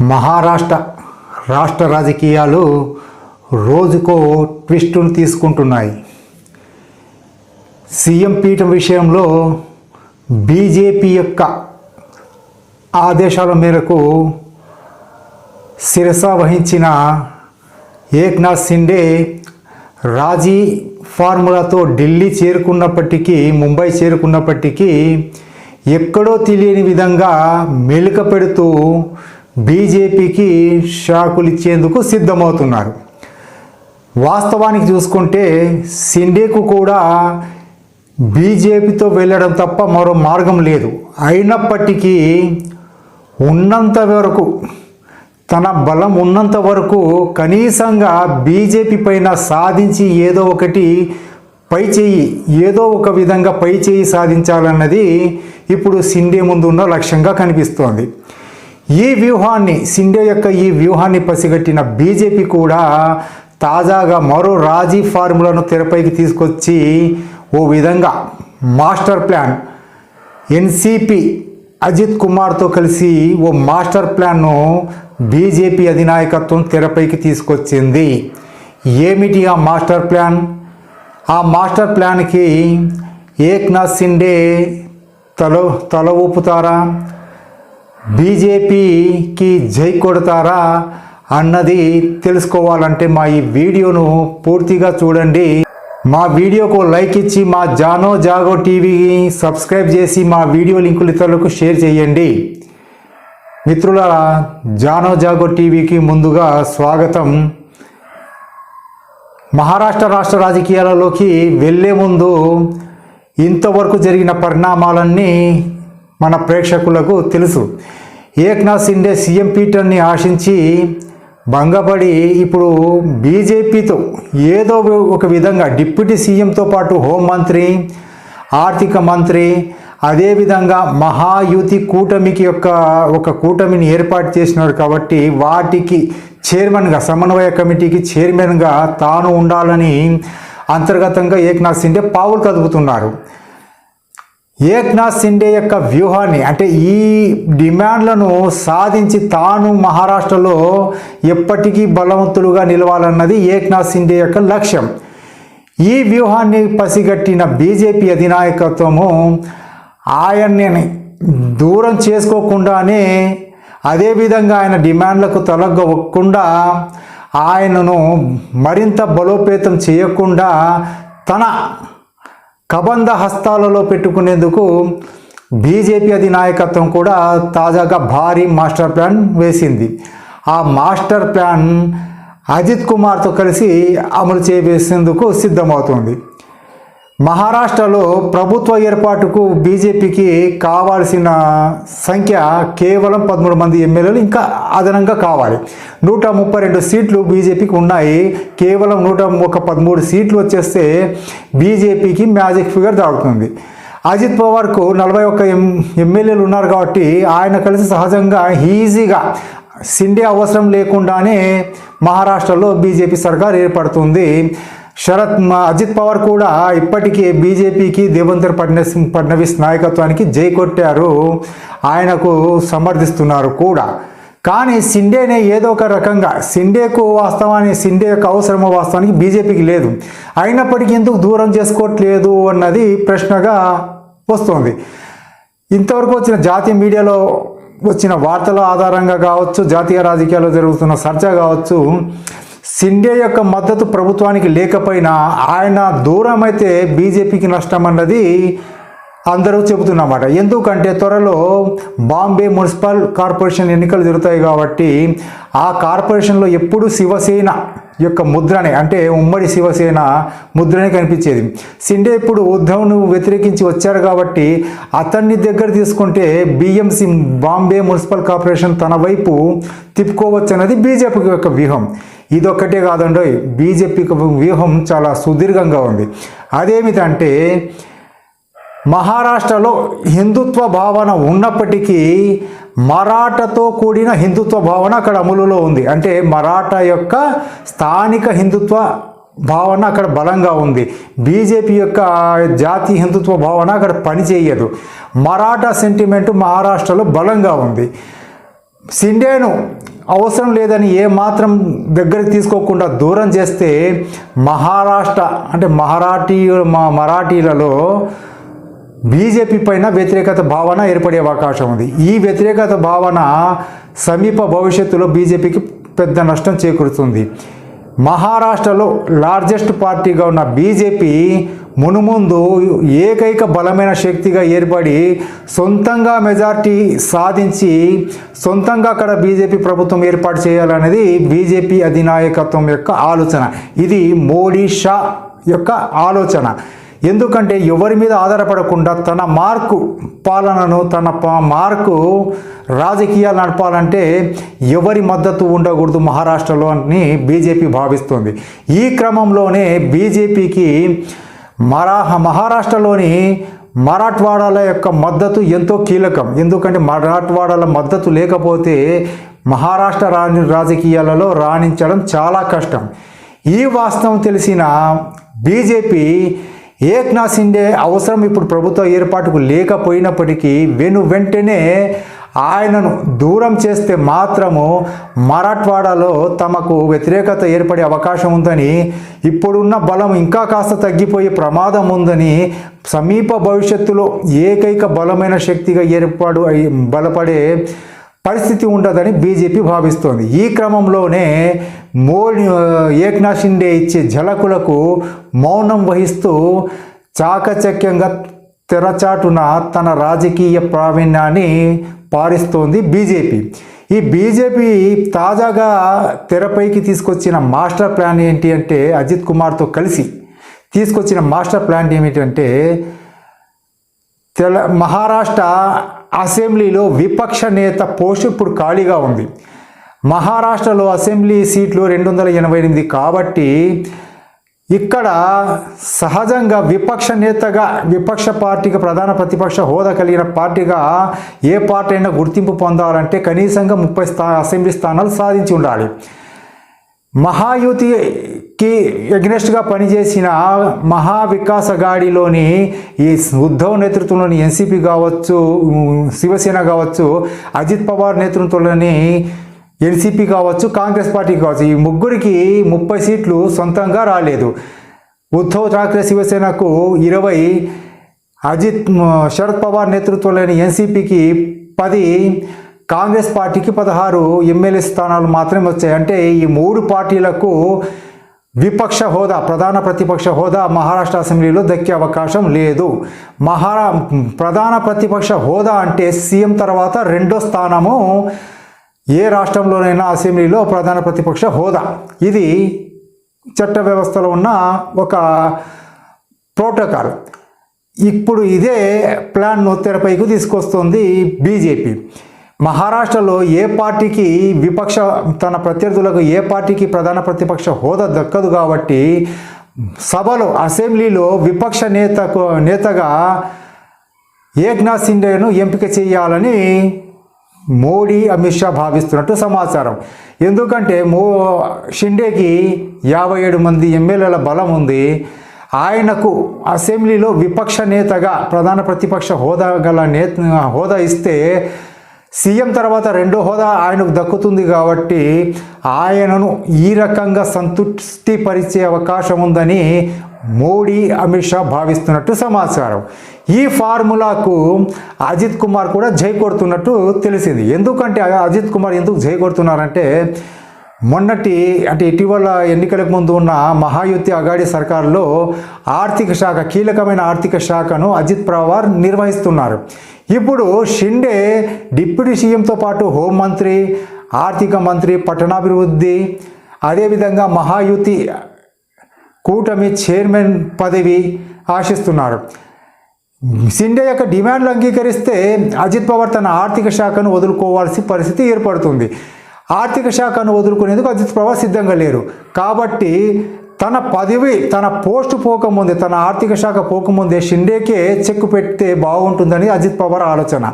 మహారాష్ట్ర రాష్ట్ర రాజకీయాలు రోజుకో ట్విస్టును తీసుకుంటున్నాయి. సీఎం పీఠం విషయంలో బీజేపీ యొక్క ఆదేశాల మేరకు శిరస వహించిన ఏక్నాథ్ సిండే రాజీ ఫార్ములాతో ఢిల్లీ చేరుకున్నప్పటికీ ముంబై చేరుకున్నప్పటికీ ఎక్కడో తెలియని విధంగా మెలిక పెడుతూ బీజేపీకి షాకులు ఇచ్చేందుకు సిద్ధమవుతున్నారు. వాస్తవానికి చూసుకుంటే సిండేకు కూడా బీజేపీతో వెళ్ళడం తప్ప మరో మార్గం లేదు. అయినప్పటికీ ఉన్నంత వరకు తన బలం ఉన్నంత వరకు కనీసంగా బీజేపీ పైన సాధించి ఏదో ఒకటి పై చేయి ఏదో ఒక విధంగా పై చేయి సాధించాలన్నది ఇప్పుడు సిండే ముందు ఉన్న లక్ష్యంగా కనిపిస్తోంది. ఈ వ్యూహాన్ని సిండే యొక్క ఈ వ్యూహాన్ని పసిగట్టిన బీజేపీ కూడా తాజాగా మరో రాజీ ఫార్ములాను తెరపైకి తీసుకొచ్చి ఓ విధంగా మాస్టర్ ప్లాన్ ఎన్సిపి అజిత్ కుమార్తో కలిసి ఓ మాస్టర్ ప్లాన్ను బీజేపీ అధినాయకత్వం తెరపైకి తీసుకొచ్చింది. ఏమిటి ఆ మాస్టర్ ప్లాన్? ఆ మాస్టర్ ప్లాన్కి ఏక్నాథ్ సిండే తల తల ఊపుతారా? బీజేపీకి జై కొడతారా అన్నది తెలుసుకోవాలంటే మా ఈ వీడియోను పూర్తిగా చూడండి. మా వీడియోకు లైక్ ఇచ్చి మా జానో జాగో టీవీని సబ్స్క్రైబ్ చేసి మా వీడియో లింకులు ఇతరులకు షేర్ చేయండి. మిత్రుల జానో జాగో టీవీకి ముందుగా స్వాగతం. మహారాష్ట్ర రాష్ట్ర రాజకీయాలలోకి వెళ్ళే ముందు ఇంతవరకు జరిగిన పరిణామాలన్నీ మన ప్రేక్షకులకు తెలుసు. ఏక్నాథ్ సిండే సీఎం పీటర్ని ఆశించి భంగపడి ఇప్పుడు బీజేపీతో ఏదో ఒక విధంగా డిప్యూటీ సీఎంతో పాటు హోంమంత్రి ఆర్థిక మంత్రి అదేవిధంగా మహాయుతి కూటమికి యొక్క ఒక కూటమిని ఏర్పాటు చేసినారు కాబట్టి వాటికి చైర్మన్గా సమన్వయ కమిటీకి చైర్మన్గా తాను ఉండాలని అంతర్గతంగా ఏక్నాథ్ సిండే పావులు కదుపుతున్నారు ఏక్నాథ్ సిండే యొక్క వ్యూహాన్ని అంటే ఈ డిమాండ్లను సాధించి తాను మహారాష్ట్రలో ఎప్పటికీ బలవంతులుగా నిలవాలన్నది ఏక్నాథ్ సిండే యొక్క లక్ష్యం. ఈ వ్యూహాన్ని పసిగట్టిన బీజేపీ అధినాయకత్వము ఆయన్ని దూరం చేసుకోకుండానే అదేవిధంగా ఆయన డిమాండ్లకు తొలగకుండా ఆయనను మరింత బలోపేతం చేయకుండా తన కబంధ హస్తాలలో పెట్టుకునేందుకు బీజేపీ అధినాయకత్వం కూడా తాజాగా భారీ మాస్టర్ ప్లాన్ వేసింది. ఆ మాస్టర్ ప్లాన్ అజిత్ కుమార్తో కలిసి అమలు చేసేందుకు సిద్ధమవుతుంది. మహారాష్ట్రలో ప్రభుత్వ ఏర్పాటుకు బీజేపీకి కావాల్సిన సంఖ్య కేవలం పదమూడు మంది ఎమ్మెల్యేలు ఇంకా అదనంగా కావాలి. నూట ముప్పై రెండు సీట్లు బీజేపీకి ఉన్నాయి. కేవలం నూట ఒక పదమూడు సీట్లు వచ్చేస్తే బీజేపీకి మ్యాజిక్ ఫిగర్ దాగుతుంది. అజిత్ పవార్కు నలభై ఒక్క ఎం ఎమ్మెల్యేలు ఉన్నారు కాబట్టి ఆయన కలిసి సహజంగా ఈజీగా సిండే అవసరం లేకుండానే మహారాష్ట్రలో బీజేపీ సర్కార్ ఏర్పడుతుంది. శరత్ మా అజిత్ పవార్ కూడా ఇప్పటికే బీజేపీకి దేవేంద్ర ఫడ్నవీస్ ఫడ్నవీస్ నాయకత్వానికి జై కొట్టారు. ఆయనకు సమర్థిస్తున్నారు కూడా. కానీ సిండేనే ఏదో ఒక రకంగా సిండేకు వాస్తవాన్ని సిండే యొక్క అవసరమో వాస్తవానికి బీజేపీకి లేదు. అయినప్పటికీ ఎందుకు దూరం చేసుకోవట్లేదు అన్నది ప్రశ్నగా వస్తుంది. ఇంతవరకు వచ్చిన జాతీయ మీడియాలో వచ్చిన వార్తల ఆధారంగా కావచ్చు జాతీయ రాజకీయాల్లో జరుగుతున్న చర్చ కావచ్చు సిండే యొక్క మద్దతు ప్రభుత్వానికి లేకపోయినా ఆయన దూరం అయితే బీజేపీకి నష్టం అన్నది అందరూ చెబుతున్నమాట. ఎందుకంటే త్వరలో బాంబే మున్సిపల్ కార్పొరేషన్ ఎన్నికలు జరుగుతాయి కాబట్టి ఆ కార్పొరేషన్లో ఎప్పుడు శివసేన యొక్క ముద్రనే అంటే ఉమ్మడి శివసేన ముద్రనే కనిపించేది. సిండే ఇప్పుడు ఉద్ధవ్ను వ్యతిరేకించి వచ్చారు కాబట్టి అతన్ని దగ్గర తీసుకుంటే బిఎంసి బాంబే మున్సిపల్ కార్పొరేషన్ తన వైపు తిప్పుకోవచ్చు అన్నది బీజేపీ యొక్క వ్యూహం. ఇదొక్కటే కాదండి బీజేపీ వ్యూహం చాలా సుదీర్ఘంగా ఉంది. అదేమిటంటే మహారాష్ట్రలో హిందుత్వ భావన ఉన్నప్పటికీ మరాఠాతో కూడిన హిందుత్వ భావన అక్కడ అమలులో ఉంది. అంటే మరాఠా యొక్క స్థానిక హిందుత్వ భావన అక్కడ బలంగా ఉంది. బీజేపీ యొక్క జాతి హిందుత్వ భావన అక్కడ పనిచేయదు. మరాఠా సెంటిమెంట్ మహారాష్ట్రలో బలంగా ఉంది. సిండేను అవసరం లేదని ఏ మాత్రం దగ్గరికి తీసుకోకుండా దూరం చేస్తే మహారాష్ట్ర అంటే మహారాఠీ మా మరాఠీలలో బీజేపీ పైన వ్యతిరేకత భావన ఏర్పడే అవకాశం ఉంది. ఈ వ్యతిరేకత భావన సమీప భవిష్యత్తులో బీజేపీకి పెద్ద నష్టం చేకూరుతుంది. మహారాష్ట్రలో లార్జెస్ట్ పార్టీగా ఉన్న బీజేపీ మునుముందు ఏకైక బలమైన శక్తిగా ఏర్పడి సొంతంగా మెజార్టీ సాధించి సొంతంగా అక్కడ బీజేపీ ప్రభుత్వం ఏర్పాటు చేయాలనేది బీజేపీ అధినాయకత్వం యొక్క ఆలోచన. ఇది మోడీ షా యొక్క ఆలోచన. ఎందుకంటే ఎవరి మీద ఆధారపడకుండా తన మార్కు పాలనను తన ప- మార్కు రాజకీయాలు నడపాలంటే ఎవరి మద్దతు ఉండకూడదు మహారాష్ట్రలో అని బీజేపీ భావిస్తుంది. ఈ క్రమంలోనే బీజేపీకి మరా మహారాష్ట్రలోని మరాఠ్వాడాల యొక్క మద్దతు ఎంతో కీలకం. ఎందుకంటే మరాఠ్వాడాల మద్దతు లేకపోతే మహారాష్ట్ర రాణి రాజకీయాలలో రాణించడం చాలా కష్టం. ఈ వాస్తవం తెలిసిన బీజేపీ ఏక్నాథ్ సిండే అవసరం ఇప్పుడు ప్రభుత్వ ఏర్పాటుకు లేకపోయినప్పటికీ వెను వెంటనే ఆయనను దూరం చేస్తే మాత్రము మరాఠ్వాడాలో తమకు వ్యతిరేకత ఏర్పడే అవకాశం ఉందని ఇప్పుడున్న బలం ఇంకా కాస్త తగ్గిపోయే ప్రమాదం ఉందని సమీప భవిష్యత్తులో ఏకైక బలమైన శక్తిగా ఏర్పాటు బలపడే పరిస్థితి ఉండదని బీజేపీ భావిస్తోంది. ఈ క్రమంలోనే మోడీ ఏక్నాథ్ షిండే ఇచ్చే ఝలకులకు మౌనం వహిస్తూ చాకచక్యంగా తెరచాటున తన రాజకీయ ప్రావీణ్యాన్ని పారిస్తోంది బీజేపీ. ఈ బీజేపీ తాజాగా తెరపైకి తీసుకొచ్చిన మాస్టర్ ప్లాన్ ఏంటి అంటే అజిత్ కుమార్తో కలిసి తీసుకొచ్చిన మాస్టర్ ప్లాన్ ఏమిటంటే తెల మహారాష్ట్ర అసెంబ్లీలో విపక్ష నేత పోస్ట్ ఇప్పుడు ఖాళీగా ఉంది. మహారాష్ట్రలో అసెంబ్లీ సీట్లు రెండు వందల ఎనభై ఎనిమిది కాబట్టి ఇక్కడ సహజంగా విపక్ష నేతగా విపక్ష పార్టీకి ప్రధాన ప్రతిపక్ష హోదా కలిగిన పార్టీగా ఏ పార్టీ అయినా గుర్తింపు పొందాలంటే కనీసంగా ముప్పై స్థా అసెంబ్లీ స్థానాలు సాధించి ఉండాలి. కి ఎగ్నెస్ట్గా పనిచేసిన మహావికాస గాడిలోని ఈ ఉద్ధవ్ నేతృత్వంలోని ఎన్సీపీ కావచ్చు శివసేన కావచ్చు అజిత్ పవార్ నేతృత్వంలోని ఎన్సీపీ కావచ్చు కాంగ్రెస్ పార్టీ కావచ్చు ఈ ముగ్గురికి ముప్పై సీట్లు సొంతంగా రాలేదు. ఉద్ధవ్ ఠాక్రే శివసేనకు ఇరవై అజిత్ శరద్ పవార్ నేతృత్వంలోని ఎన్సీపీకి పది కాంగ్రెస్ పార్టీకి పదహారు ఎమ్మెల్యే స్థానాలు మాత్రమే వచ్చాయి. అంటే ఈ మూడు పార్టీలకు విపక్ష హోదా ప్రధాన ప్రతిపక్ష హోదా మహారాష్ట్ర అసెంబ్లీలో దక్కే అవకాశం లేదు. మహారా ప్రధాన ప్రతిపక్ష హోదా అంటే సీఎం తర్వాత రెండో స్థానము ఏ రాష్ట్రంలోనైనా అసెంబ్లీలో ప్రధాన ప్రతిపక్ష హోదా. ఇది చట్ట వ్యవస్థలో ఉన్న ఒక ప్రోటోకాల్. ఇప్పుడు ఇదే ప్లాన్ను తెరపైకి తీసుకొస్తుంది బీజేపీ. మహారాష్ట్రలో ఏ పార్టీకి విపక్ష తన ప్రత్యర్థులకు ఏ పార్టీకి ప్రధాన ప్రతిపక్ష హోదా దక్కదు కాబట్టి సభలో అసెంబ్లీలో విపక్ష నేతకు నేతగా ఏక్నాథ్ సిండేను ఎంపిక చేయాలని మోడీ అమిత్ షా భావిస్తున్నట్టు సమాచారం. ఎందుకంటే మో షిండేకి యాభై ఏడు మంది ఎమ్మెల్యేల బలం ఉంది. ఆయనకు అసెంబ్లీలో విపక్ష నేతగా ప్రధాన ప్రతిపక్ష హోదా గల నేత హోదా ఇస్తే సీఎం తర్వాత రెండో హోదా ఆయనకు దక్కుతుంది కాబట్టి ఆయనను ఈ రకంగా సంతృప్తిపరిచే అవకాశం ఉందని మోడీ అమిత్ షా భావిస్తున్నట్టు సమాచారం. ఈ ఫార్ములాకు అజిత్ కుమార్ కూడా జై కొడుతున్నట్టు తెలిసింది. ఎందుకంటే అజిత్ కుమార్ ఎందుకు జై కొడుతున్నారంటే మొన్నటి అంటే ఇటీవల ఎన్నికలకు ముందు ఉన్న మహాయుతి అగాడి సర్కారులో ఆర్థిక శాఖ కీలకమైన ఆర్థిక శాఖను అజిత్ పవార్ నిర్వహిస్తున్నారు. ఇప్పుడు షిండే డిప్యూటీ సీఎంతో పాటు హోంమంత్రి ఆర్థిక మంత్రి పట్టణాభివృద్ధి అదేవిధంగా మహాయుతి కూటమి చైర్మన్ పదవి ఆశిస్తున్నారు. సిండే యొక్క డిమాండ్లు అంగీకరిస్తే అజిత్ పవార్ తన ఆర్థిక శాఖను వదులుకోవాల్సిన పరిస్థితి ఏర్పడుతుంది. ఆర్థిక శాఖను వదులుకునేందుకు అజిత్ పవార్ సిద్ధంగా లేరు. కాబట్టి తన పదవి తన పోస్ట్ పోకముందే తన ఆర్థిక శాఖ పోకముందే షిండేకే చెక్ పెడితే బాగుంటుందని అజిత్ పవార్ ఆలోచన.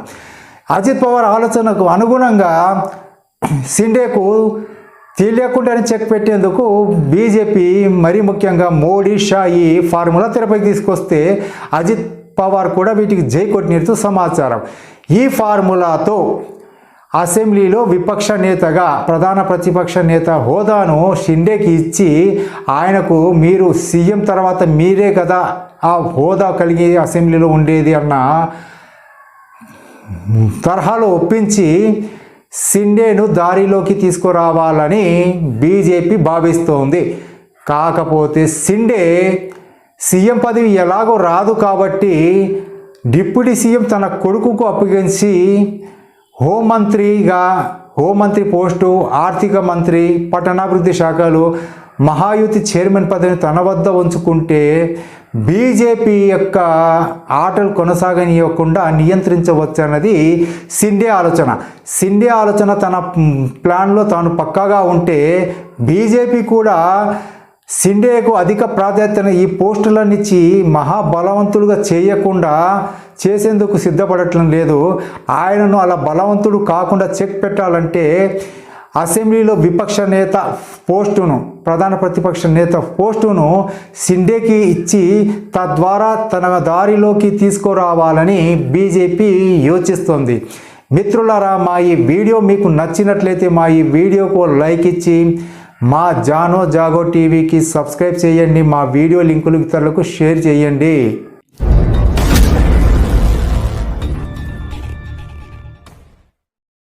అజిత్ పవార్ ఆలోచనకు అనుగుణంగా షిండేకు తెలియకుండానే చెక్ పెట్టేందుకు బీజేపీ మరీ ముఖ్యంగా మోడీ షాయి ఫార్ములా తెరపైకి తీసుకొస్తే అజిత్ పవార్ కూడా వీటికి జై కొట్టినట్టు సమాచారం. ఈ ఫార్ములాతో అసెంబ్లీలో విపక్ష నేతగా ప్రధాన ప్రతిపక్ష నేత హోదాను షిండేకి ఇచ్చి ఆయనకు మీరు సీఎం తర్వాత మీరే కదా ఆ హోదా కలిగి అసెంబ్లీలో ఉండేది అన్న తరహాలో ఒప్పించి సిండేను దారిలోకి తీసుకురావాలని బీజేపీ భావిస్తోంది. కాకపోతే సిండే సీఎం పదవి ఎలాగో రాదు కాబట్టి డిప్యూటీ సీఎం తన కొడుకుకు అప్పగించి హోంమంత్రిగా హోంమంత్రి పోస్టు ఆర్థిక మంత్రి పట్టణాభివృద్ధి శాఖలు మహాయుతి చైర్మన్ పదవిని తన వద్ద ఉంచుకుంటే బీజేపీ యొక్క ఆటలు కొనసాగనీయకుండా నియంత్రించవచ్చన్నది సిండే ఆలోచన. సిండే ఆలోచన తన ప్లాన్లో తాను పక్కాగా ఉంటే బీజేపీ కూడా సిండేకు అధిక ప్రాధాన్యతను ఈ పోస్టులన్నిచ్చి మహాబలవంతులుగా చేయకుండా చేసేందుకు సిద్ధపడటం లేదు. ఆయనను అలా బలవంతుడు కాకుండా చెక్ పెట్టాలంటే అసెంబ్లీలో విపక్ష నేత పోస్టును ప్రధాన ప్రతిపక్ష నేత పోస్టును సిండేకి ఇచ్చి తద్వారా తన దారిలోకి తీసుకురావాలని బీజేపీ యోచిస్తోంది. మిత్రులారా మా ఈ వీడియో మీకు నచ్చినట్లయితే మా ఈ వీడియోకు లైక్ ఇచ్చి మా జానో జాగో టీవీకి సబ్స్క్రైబ్ చేయండి మా వీడియో లింకులు ఇతరులకు షేర్ చేయండి.